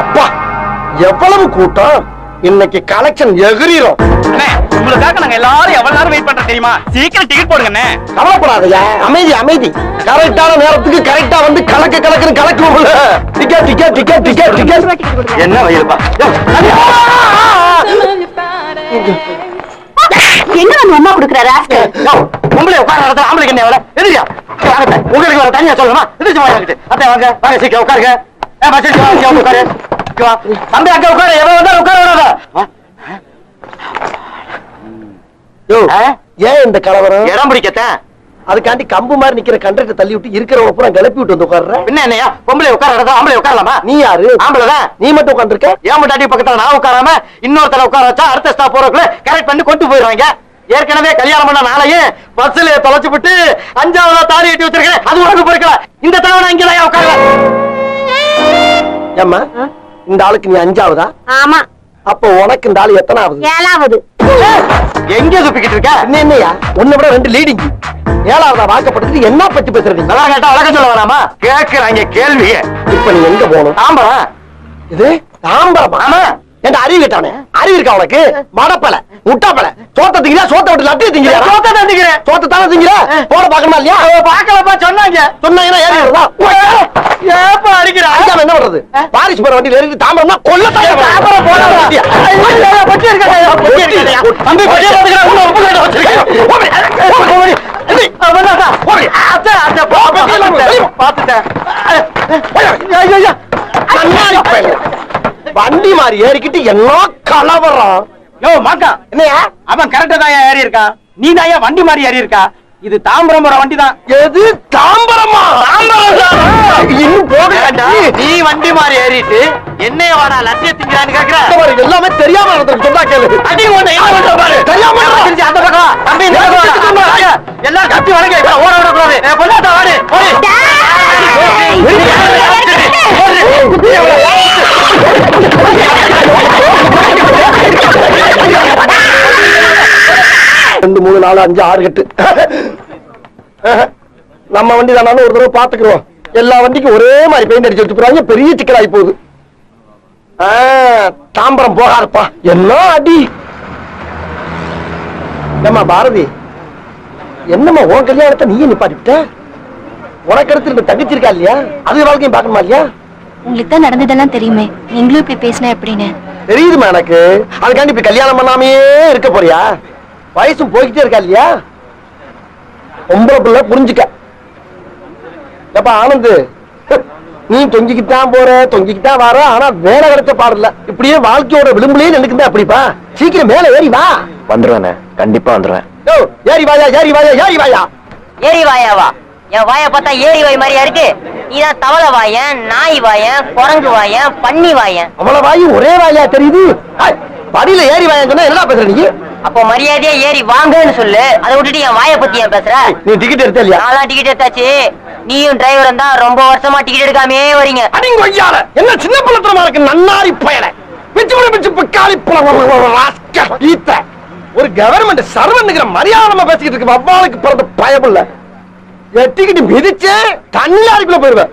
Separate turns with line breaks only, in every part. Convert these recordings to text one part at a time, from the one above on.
அப்பா எவ்வளவு கூட்டம்? இன்னைக்கு கலெக்ஷன் எகிரிரும்.
அண்ணே உங்களுக்காக நாங்க எல்லாரும் எவ்வளவு நேரம் வெயிட் பண்றோம் தெரியுமா? சீக்கிரம் டிக்கெட் போடுங்க அண்ணே
கவலைப்படாதயா அமைதி அமைதி. கரெக்டான நேரத்துக்கு கரெக்டா வந்து கலக்க கலக்குன்னு கலக்குவோம்ல. Ticket ticket ticket ticket ticket
என்ன.
எங்க வந்து அம்மா குடுக்குற ராஸ்கல்
உங்களை உட்கார இடத்துல ஆம்பளைக்கு என்ன வேலை? எதிரியா வாங்க உங்களுக்கு வேற தனியா சொல்லணுமா? எதிர்த்து வாங்க அத்தை வாங்க. வாங்க சீக்கிரம் உட்காருங்க. உட்காரு. தம்பி அங்க உட்காரு. எவன் வந்தாலும் உட்கார விடாத ஏன் இந்த கலவரம்?
இடம் பிடிக்கத்தான்
அதுக்காண்டி கம்பு மாதிரி நிக்கிற கண்டக்டர் தள்ளி விட்டு இருக்கிறவங்க பூரா கிளப்பி விட்டு வந்து உட்கார்ற?
பின்ன என்னையா பொம்பளை உட்கார இடத்துல ஆம்பளை உட்காரலாமா?
நீ யாரு?
ஆம்பளை தான்
நீ மட்டும் உட்கார்ந்திருக்க?
ஏன் முட்டாட்டி பக்கத்துல நான் உட்காராம இன்னொருத்தர உட்கார வச்சா அடுத்த ஸ்டாப் போறதுக்குள்ள கரெக்ட் பண்ணி கொண்டு போயிடுவாங்க ஏற்கனவே கல்யாணம் பண்ண நாளையும் பஸ்ல தொலைச்சு விட்டு அஞ்சாவதா தாலி கட்டி வச்சிருக்கேன். அது உனக்கு பொறுக்கல. இந்த தடவை இங்க தான் உட்காரல
ஏம்மா இந்த ஆளுக்கு நீ அஞ்சாவதா?
ஆமா.
அப்போ உனக்கு இந்த ஆளு எத்தனாவது?
ஏழாவது.
எங்க சுப்பிக்கிட்டு இருக்க?
என்ன என்னையா? உன்னை விட ரெண்டு லீடிங் ஏழாவதா வாக்கப்படுத்தி என்ன பத்தி பேசுறது?
நல்லா கேட்டா வழக்கம் சொல்ல வேணாமா கேக்குறாங்க கேள்விய.
இப்ப நீ எங்க போகணும்?
தாம்பரம்.
இது தாம்பரமா?
ஆமா.
என்ற அறிவு கேட்டானே அறிவு இருக்கா உனக்கு மடப்பல முட்டாப்பல சோத்த திங்கிற சோத்த விட்டு லட்டு திங்கிற
சோத்தை தான் திங்கிறேன்.
சோத்த தானே திங்கிற போட பாக்கணுமா இல்லையா
பாக்கலப்பா சொன்னாங்க
சொன்னாங்கன்னா ஏறி வருதா
ஏப்பா அடிக்கிற
அஞ்சாம என்ன பண்றது பாரிஸ் போற வண்டியில இறங்கி தாம்பரம்னா கொல்ல
தாம்பரம் போடா. பொட்டி இருக்காதயா, பொட்டி இருக்காதயா.
தம்பி பட்டியா பாத்துக்கிறேன் உள்ள உப்பு கட்ட வச்சிருக்கேன் கண்ணாடி பயல. வண்டி மாதிரி ஏறிக்கிட்டு என்ன கலவரம்?
யோ மாக்கா.
என்னையா?
அவன் கரெக்டா தான் ஏறி இருக்கான் நீ தான் வண்டி மாதிரி ஏறி இருக்கா இது தாம்பரம் போற வண்டி தான்
எது? தாம்பரமா? இன்னும் போக
நீ வண்டி மாதிரி ஏறிட்டு என்னைய வாடா லட்சிய திங்கிறான்னு கேக்குற?
எல்லாமே தெரியாம நடந்தது சொன்னா கேளு.
அடி உன்னை பண்ற பாரு?
தெரியாம
எல்லாம். திருச்சி அந்த பக்கம் தம்பி இந்த பக்கம். எல்லாம் ஓட விட கூடாது வாடி. ஓடி
நாலு அஞ்சு ஆறு எட்டு நம்ம வண்டி தானாலும் ஒரு தடவை பாத்துக்கிறோம் எல்லா வண்டிக்கும் ஒரே மாதிரி பெயிண்ட் அடிச்சு வச்சுக்கிறாங்க பெரிய சிக்கலாகி போகுது. தாம்பரம் போகாதப்பா. என்ன அடி? ஏம்மா பாரதி? என்னம்மா உன் கல்யாணத்தை நீயே நிப்பாட்டிவிட்ட? உனக்கு அடுத்து ரெண்டு தங்கச்சி இருக்கா இல்லையா? அது வாழ்க்கையும் பார்க்கணுமா இல்லையா?
உங்களுக்கு தான் நடந்ததெல்லாம் தெரியுமே. நீங்களும் இப்படி பேசினா எப்படின்னு?
தெரியுதுமா எனக்கு. அதுக்காண்டி இப்ப கல்யாணம் பண்ணாமையே இருக்க போறியா? வயசும் போய்கிட்டே இருக்கா இல்லையா? பொம்பளை பிள்ளை புரிஞ்சுக்க. எப்ப ஆனந்து? நீ தொங்கிக்கிட்டு தான் போற தொங்கிக்கிட்டு தான் வர ஆனா வேலை கிடைச்ச பாடல இப்படியே வாழ்க்கையோட விளிம்புலயே நினைக்குதா அப்படிப்பா சீக்கிரம் மேல ஏறி வா.
வந்துருவேண்ணே. கண்டிப்பா வந்துருவேன்.
யோ, ஏறி வாயா ஏறி வாயா ஏறி வாயா.
ஏரி வாயாவா என் வாயை பார்த்தா ஏரி வாய் மாதிரியா இருக்கு? நீதான் தவளை வாயன் நாய் வாயன் குரங்கு வாயன் பன்னி வாயன்.
அவ்வளவு வாயு ஒரே வாயா தெரியுது. படியில ஏறி வாயா சொன்னா என்னடா பேசுற நீ?
அப்போ மரியாதையா ஏறி வாங்கன்னு சொல்லு. அதை விட்டுட்டு என் வாயை பத்தி ஏன் பேசுற?
நீ டிக்கெட் எடுத்த இல்லையா?
நான்லாம் டிக்கெட் எடுத்தாச்சு. நீயும் டிரைவரும் தான் ரொம்ப வருஷமா டிக்கெட் எடுக்காமே வரீங்க.
அடிங்க ஐயால. என்ன சின்ன பழத்தனமா இருக்கு? நன்னாரி பயல. பிச்சு பிச்சு பிக்காளி பழம் ஈத்த. ஒரு கவர்மெண்ட் சர்வன்னுங்கிற மரியாதை நம்ம பேசிக்கிட்டு இருக்கு வவ்வாளுக்கு பிறந்த பயமில்ல. எட்டிக்கிட்டு மிதிச்சு தண்ணியாருக்குள்ள போயிருவேன்.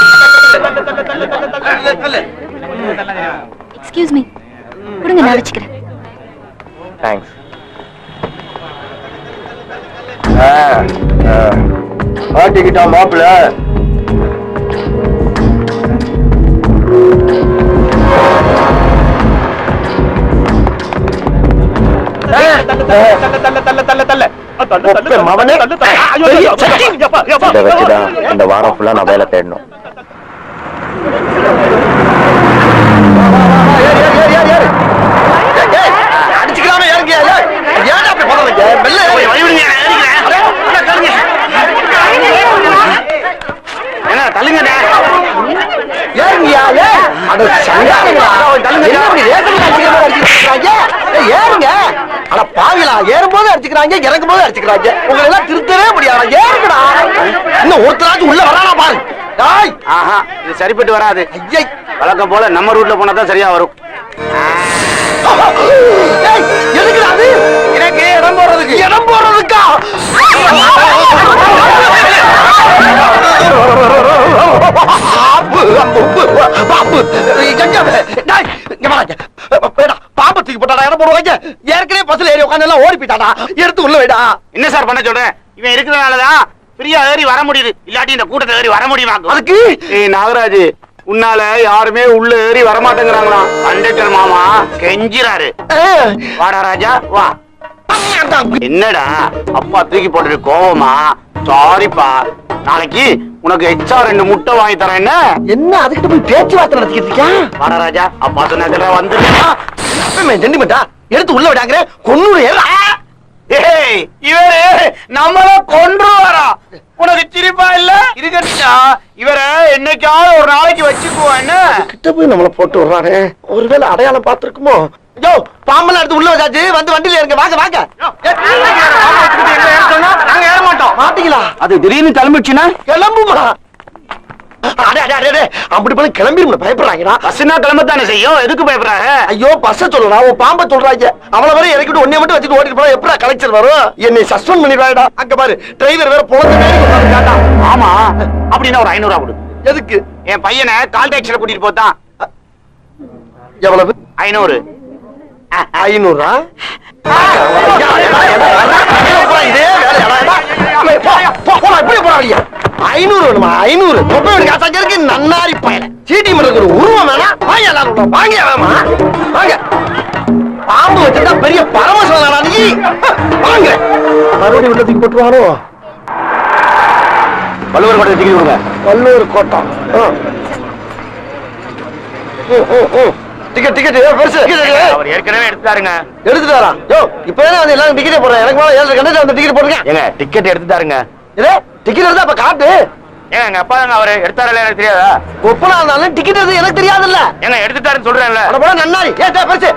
எக்ஸ்கியூஸ் மீ கொடுங்க நான் வச்சுக்கிறேன்
தேங்க்ஸ்
மாட்டிக்கிட்டா மாப்பிள்ள
இந்த வாரம் ஃபுல்லா நான் வேலை தேடணும்
அடிச்சுக்கலாமே ஏறுங்க ஏய், ஏன்டா அப்படி போடுறீங்க மெல்ல ஏறுங்க. அடே, அடே, கேளுங்க. ஏறுறாங்க இறங்கும் போது அடிச்சுக்கிறாங்க. உங்களை எல்லாம் திருத்தவே முடியாது? ஏறுங்கடா இன்னும் ஒருத்தராச்சும் உள்ள வரானா பாரு. டாய்.
ஆஹா இது சரிப்பட்டு வராது.
ஐயை.
வழக்கம் போல நம்ம ரூட்ல போனா தான் சரியா வரும்.
ஏய், எதுக்குடா அது?
எனக்கு இடம் போடுறதுக்கு.
இடம் போடுறதுக்கா? பாம்பு, அம்பு, பாம்பு. தூக்கி போட்டாடா, இடம் போடுவாங்க. ஏற்கனவே பஸ்ல ஏறி உட்கார்ந்து எல்லாம் ஓடி போயிட்டாடா. வைடா.
என்ன சார் பண்ண சொல்றேன் இவன் இருக்கிறதுனாலதான் ஃப்ரீயா ஏறி வர முடியுது இல்லாட்டி இந்த கூட்டத்தை ஏறி வர முடியுமா
அதுக்கு
ஏய் நாகராஜ் உன்னால யாருமே உள்ள ஏறி வர மாட்டேங்கிறாங்களாம் கண்டக்டர் மாமா கெஞ்சிராரு
அஹ்,
வாடா ராஜா வா என்னடா அப்பா தூக்கி போட்டுட்டு கோவமா சாரிப்பா நாளைக்கு உனக்கு எச்சா ரெண்டு முட்டை வாங்கி தரேன் என்ன
என்ன அதுக்கிட்ட போய் பேச்சுவார்த்தை நடத்திக்கிட்டு இருக்கியா
வாடா ராஜா அப்பா சொன்னதுல வந்து
சென்டிமெண்டா எடுத்து உள்ள விடாங்க கொன்னூறு
இவரு நம்மள கொன்றுவாரா? உனக்கு சிரிப்பா இல்ல? இருக்கட்டா இவரை என்னைக்காவது ஒரு நாளைக்கு வச்சுக்குவோம் என்ன?
கிட்ட போய் நம்மள போட்டு விடுறானே. ஒருவேளை அடையாளம் பார்த்திருக்குமோ? யோ பாம்பெல்லாம் எடுத்து உள்ள வச்சாச்சு. வந்து வண்டியில இருங்க வாங்க வாங்க.
நாங்க ஏற மாட்டோம்.
மாட்டீங்களா?
அது திடீர்னு கிளம்பிடுச்சுன்னா?
கிளம்புமா? அப்படி பண்ணி கிளம்பிடும் பயப்படுறாங்கடா
பஸ்னா கிளம்பத்தானே செய்யும் எதுக்கு பயப்படுறாங்க
ஐயோ பஸ்ஸ சொல்லடா உன் பாம்ப சொல்றாங்க அவள வரை இறக்கிட்டு ஒன்னே மட்டும் வச்சுட்டு ஓடிட்டு போனா எப்படா கலெக்டர் வரும் என்னை சஸ்பெண்ட் பண்ணிடுவாடா அங்க பாரு டிரைவர் வேற பொழந்து.
ஆமா அப்படின்னா ஒரு ஐநூறு கொடு
எதுக்கு
என் பையனை கால் டாக்ஸில கூட்டிட்டு போத்தான்
எவ்வளவு
ஐநூறு
ஐநூறா இதே வேலையாடா ஐநூறு வேணுமா? ஐநூறு. தொப்பை வேணும் காசாக்க இருக்கு நன்னாரி பயல. சீட்டி மரத்துக்கு ஒரு உருவம் வேணாம் வாங்க எல்லாரும். வாங்க வேணாமா? வாங்க. பாம்பு வச்சிருந்தா பெரிய பரமசிவனா நீ. வாங்க. மறுபடியும் உள்ள தூக்கி போட்டுருவானோ?
வள்ளுவர் கூட டிக்கெட் கொடுங்க
வல்லூர் கோட்டம் டிக்கெட் டிக்கெட் பெருசு.
அவர் ஏற்கனவே எடுத்துட்டாருங்க.
எடுத்துட்டு வரா. யோ இப்ப வந்து எல்லாரும் டிக்கெட் போடுறேன். எனக்கு மேல ஏழு கண்டக்டர் வந்து டிக்கெட் போடுங்க
ஏங்க டிக்கெட் எடுத்துட்டாருங்க.
இதே டிக்கெட் எடுத்தா அப்ப காட்டு.
ஏங்க எங்க அப்பா தாங்க அவரு எடுத்தாரல எனக்கு தெரியாதா?
ஒப்பனா இருந்தாலும் டிக்கெட் எடுத்து எனக்கு தெரியாதுல்ல.
ஏங்க எடுத்துட்டாருன்னு சொல்றேன்ல.
அட போடா நன்னாரி. ஏ டே பெருசு?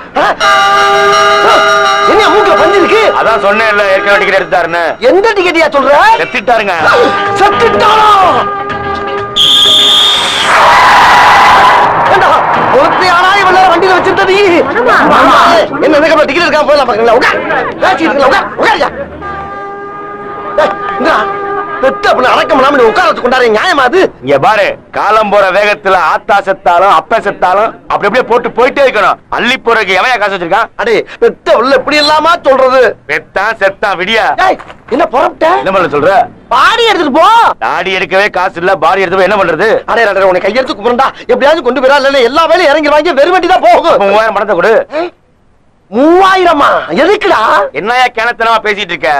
என்ன மூக்குல பஞ்சு இருக்கு?
அதான் சொன்னேன்ல ஏற்கனவே டிக்கெட் எடுத்தாருன்னு
எந்த டிக்கெட்டியா சொல்ற?
செத்துட்டாருங்க.
ஒருத்தையானா இவன் நேரம் வண்டியில வச்சிருந்த நீ. என்ன டிக்கெட் எடுக்காம போயிடலாம் பாக்கல உட்கார். உட்கார். உட்காரியா பெத்த அப்படின்னு அடக்கம் இல்லாம நீ உட்கார வச்சு கொண்டாரு. நியாயமா அது?
இங்க பாரு காலம் போற வேகத்துல ஆத்தா செத்தாலும் அப்ப செத்தாலும் அப்படி அப்படியே போட்டு போயிட்டே இருக்கணும். அள்ளி போறதுக்கு எவன் காசு வச்சிருக்கான்
அடே பெத்த உள்ள இப்படி இல்லாம சொல்றது?
பெத்தான் செத்தான் விடியா?
என்ன புறப்பட்ட?
என்ன பண்ண சொல்ற?
பாடி எடுத்துட்டு போ.
தாடி எடுக்கவே காசு இல்ல பாடி எடுத்து என்ன பண்றது?
அடே அடே உன்னை கையெடுத்து கும்பிடுண்டா எப்படியாவது கொண்டு போயிடா இல்ல எல்லா வேலையும் இறங்கிடுவாங்க வெறும் வண்டி தான் போகும்.
மூவாயிரம் பணத்தை கொடு.
மூவாயிரமா? எதுக்குடா?
என்னையா கிணத்தனமா பேசிட்டு இருக்க?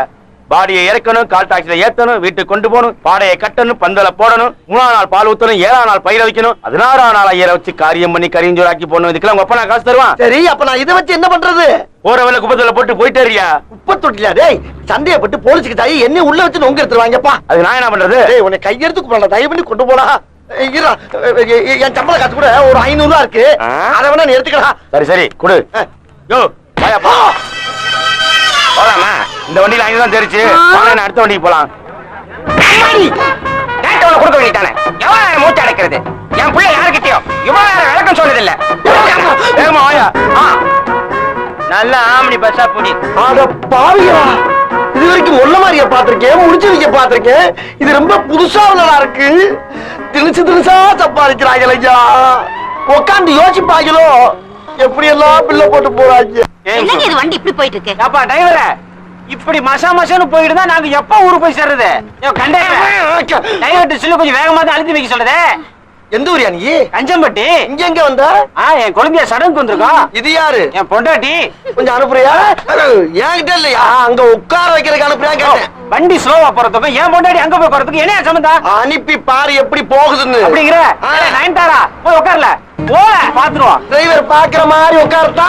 பாடியை இறக்கணும் கால் டாக்ஸில ஏத்தணும் வீட்டுக்கு கொண்டு போகணும் பாடையை கட்டணும் பந்தல போடணும் மூணாம் நாள் பால் ஊத்தணும் ஏழாம் நாள் பயிர வைக்கணும் பதினாறாம் நாள் ஐயரை வச்சு காரியம் பண்ணி கரிஞ்சோராக்கி போடணும். இதுக்கெல்லாம் உங்க அப்பா நான் காசு தருவான்.
சரி அப்ப நான் இதை வச்சு என்ன பண்றது?
போற வேலை குப்பத்துல போட்டு போயிட்டே இருக்கியா?
குப்பை தொட்டில டேய் சந்தேகப்பட்டு போலீஸுக்கு தாயி என்ன உள்ள வச்சு நொங்க எடுத்துருவாங்கப்பா
அது நான் என்ன பண்றது?
டேய் உன்னை கையெடுத்து கூப்பிடல தயவு பண்ணி கொண்டு போடா. என் சம்பள காசு கூட ஒரு ஐநூறு ரூபா இருக்கு? அதை வேணா நீ எடுத்துக்கலாம்.
சரி சரி கொடு. யோ வாயா போ போலாமா? இந்த வண்டியில அங்கே தான் தெரிச்சு. அடுத்த வண்டிக்கு போலாம். கேட்டவன கொடுக்க வேண்டிட்டானே எவ்வளவு மூச்சு அடைக்கிறது? என் பிள்ளை யாருக்கிட்டயோ? இவ்வளவு நேரம் விளக்கம் சொன்னது இல்ல வேகமா வாயா. ஆ. நல்ல ஆம்பளி பஸ்ஸா புடி.
அட பாவியா இது வரைக்கும் முள்ள மாதிரிய பாத்திருக்கேன் முடிச்சு வைக்க பாத்திருக்கேன் இது ரொம்ப புதுசா உள்ளதா இருக்கு. திணிச்சு திணிச்சா சம்பாதிக்கிறாங்க ஐயா. உட்காந்து யோசிப்பாங்களோ எப்படி எல்லாம் பிள்ளை போட்டு போறாங்க
இது வண்டி இப்படி போயிட்டு இருக்கு?
அப்பா டிரைவர இப்படி மசா மசான்னு போயிட்டு தான் நாங்க எப்ப ஊருக்கு போய் சேர்றது? டிரைவர்ட்ட சொல்லி கொஞ்சம் வேகமா தான் அழுத்தி வைக்க சொல்லுதே.
எந்த ஊரியா நீ?
கஞ்சம்பட்டி.
இங்க எங்க வந்த?
ஆ என் குழந்தைய சடங்குக்கு வந்திருக்கோம்.
இது யாரு?
என் பொண்டாட்டி.
கொஞ்சம் அனுப்புறியா? என்கிட்ட இல்லையா? அங்க உட்கார வைக்கிறதுக்கு அனுப்புறியா கேட்டேன்.
வண்டி ஸ்லோவா போறதுக்கும் என் பொண்டாட்டி அங்க போய் போறதுக்கு என்ன சம்பந்தம்?
அனுப்பி பாரு எப்படி போகுதுன்னு.
அப்படிங்கிற. நயன்தாரா போய் உட்கார்ல. போல பாத்துருவோம்
டிரைவர் பாக்குற மாதிரி உட்கார்த்தா?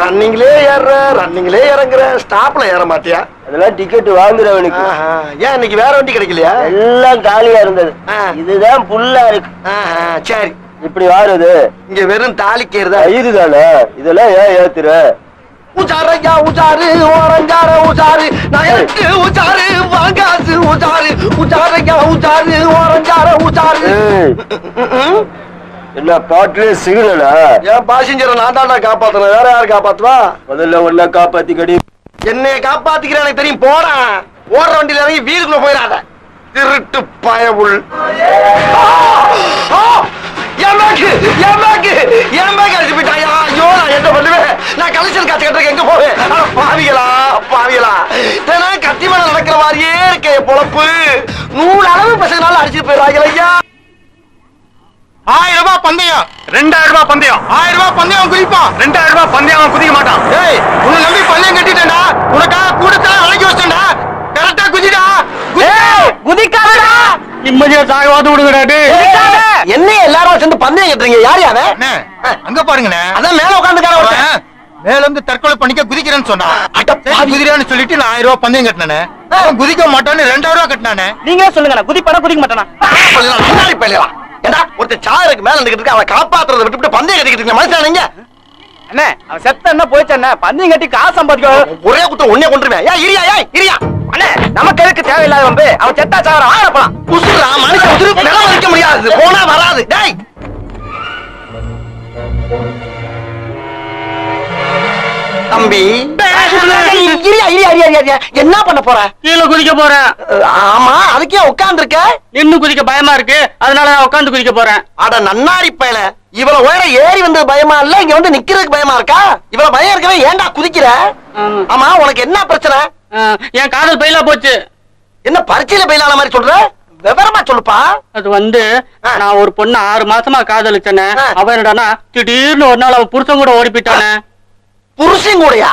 ரன்னிங்லே ஏறுற ரன்னிங்லே இறங்குற ஸ்டாப்ல ஏற மாட்டியா?
அதெல்லாம் டிக்கெட் வாங்குறவனுக்கு.
ஏன் இன்னைக்கு வேற வண்டி கிடைக்கலையா?
எல்லாம் காலியா இருந்தது. இதுதான் புல்லா இருக்கு.
சரி.
இப்படி வாருது.
இங்க வெறும் தாலிக்கேறுதா
இதுதானே இதெல்லாம் ஏன் ஏத்துற?
உச்சாரையா உச்சாரு ஓரஞ்சார உச்சாரு நகருக்கு உச்சாரு வாங்காசு உச்சாரு உச்சாரையா உச்சாரு ஓரஞ்சார ம்ம்.
என்ன காட்டுல சிக்னலா
என் பாசஞ்சரை நான் தாண்டா காப்பாத்தணும். வேற யாரு காப்பாத்துவா?
முதல்ல ஒன்ன காப்பாத்தி கடி
என்னைய காப்பாத்திக்கிற எனக்கு தெரியும். போடா. ஓடுற வண்டியில இறங்கி வீடுக்குள்ள போயிடாத. திருட்டு பயவுள்! என் பேக்கு என் பேக்கு என் பேக் அடிச்சு போயிட்டாயா ஐயோ நான் என்ன பண்ணுவேன்? நான் காசு கட்டுறதுக்கு எங்க போவேன்? பாவிகளா பாவிகளா. தினம் கத்தி மேல நடக்கிற மாதிரியே இருக்கே பொழப்பு. நூறு அளவு பசங்களால அடிச்சுட்டு போயிடுறாங்க ஐயா.
ஆயிரம் பந்தயம். ரெண்டாயிரம் ரூபாய் பந்தயம். ஆயிரம் ரூபாய் பந்தயம் குதிப்பான் ரெண்டாயிரம் ரூபாய் பந்தயம் அவன் குதிக்க மாட்டான். ஏய் உன்னை நம்பி பந்தயம் கட்டிட்டேன்டா. உனக்காக கூடத்தான் அழைக்கி வச்சேன்டா கரெக்டா குதிடா.
குதிக்காதடா. நிம்மதியா சாகவாது விடுங்கடா
என்ன எல்லாரும் சேர்ந்து பந்தயம் கட்டுறீங்க. யார் யாரு
அண்ணே, அங்க பாருங்கண்ணே.
அதான் மேல உட்காந்துக்கார ஒருத்தன்.
மேல இருந்து தற்கொலை பண்ணிக்க குதிக்கிறேன்னு சொன்னான்.
அட
சரி,
பாவி.
குதிரையான்னு சொல்லிட்டு நான் ஆயிரம் ரூபாய் பந்தயம் கட்டினானே. குதிக்க மாட்டான்னு ரெண்டாயிரம் ரூபாய் கட்டினானே.
நீங்க சொல்லுங்க குதிப்பானா குதிக்க மாட்டானா?
ஒருத்தன் சாருக்கு மேல நின்னுகிட்டு இருக்க, அவனை காப்பாத்துறதை விட்டுவிட்டு பந்தயம் கட்டிக்கிட்டு இருக்கீங்க, மனுஷனா நீங்க?
அண்ணே அவன் செத்த என்ன போயிச்சு அண்ணே பந்தயம் கட்டி காசு சம்பாதிக்க
ஒரே குத்தம் உன்னே கொண்டுருவேன். ஏய், இரியா, ஏய், இரியா.
அண்ணே நமக்கு எதுக்கு தேவையில்லாத வந்து அவன் செத்தா சாவரம் ஆட போலாம்
மனுஷன் உசுரு நிலம் வைக்க முடியாது. போனா வராது. டேய். தம்பி இரியா, இரியா, இரியா, இரியா, இரியா. என்ன பண்ண போற?
கீழே குதிக்க போறேன்
ஆமா அதுக்கே உட்கார்ந்து இருக்க
நின்னு குதிக்க பயமா இருக்கு. அதனால நான் உட்காந்து குதிக்க போறேன்.
அட நன்னாரி பயல. இவ்வளவு உயரம் ஏறி வந்தது பயமா இல்ல? இங்க வந்து நிக்கிறதுக்கு பயமா இருக்கா? இவ்வளவு பயம் இருக்கவே ஏன்டா குதிக்கிற?
ஆமா.
உனக்கு என்ன பிரச்சனை?
என் காதல் பயிலா போச்சு.
என்ன பரீட்சையில பயிலான மாதிரி சொல்ற? விவரமா சொல்லுப்பா.
அது வந்து. நான் ஒரு பொண்ணு ஆறு மாசமா காதலிச்சேனே.
ஆ.
அவ என்னடானா திடீர்னு ஒரு நாள் அவன் புருஷன் கூட ஓடி போயிட்டானே.
புருஷன் கூடயா?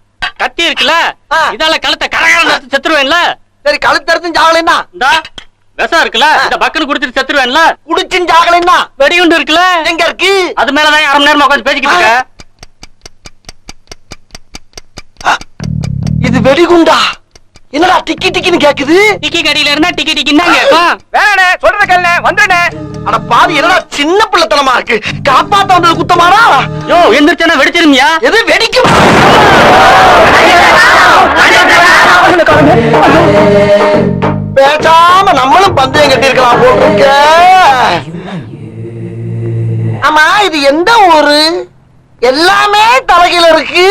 கத்தி இருக்குல்ல. இதால கழுத்தை கரகரம் செத்துருவேன்ல?
சரி கழுத்தறுத்தும் சாகலைன்னா
இந்த விஷம் இருக்குல்ல? இந்த பக்கன்னு குடிச்சிட்டு செத்துருவேன்ல?
குடிச்சும் சாகலைன்னா
வெடிகுண்டு இருக்குல்ல?
எங்க இருக்கு?
அது மேலதான் அரை மணி நேரமா உட்காந்து பேசிக்கிட்டு இருக்க.
இது வெடிகுண்டா? என்னடா டிக்கி டிக்கின்னு கேக்குது?
டிக்கி கடியில இருந்தா டிக்கி டிக்கின்னு தான் கேட்கும்
வேணே சொல்றத கேளு. வந்துடுனே
அட பாதி என்னடா சின்ன பிள்ளைத்தனமா இருக்கு? காப்பாத்த வந்தது குத்தமாடா?
யோ எந்திரிச்சனா வெடிச்சிருமியா?
எது வெடிக்கும் பேசாம நம்மளும் பந்தயம் கட்டி இருக்கலாம் போட்டிருக்க. ஆமா இது எந்த ஊரு? எல்லாமே தலைகீழ இருக்கு.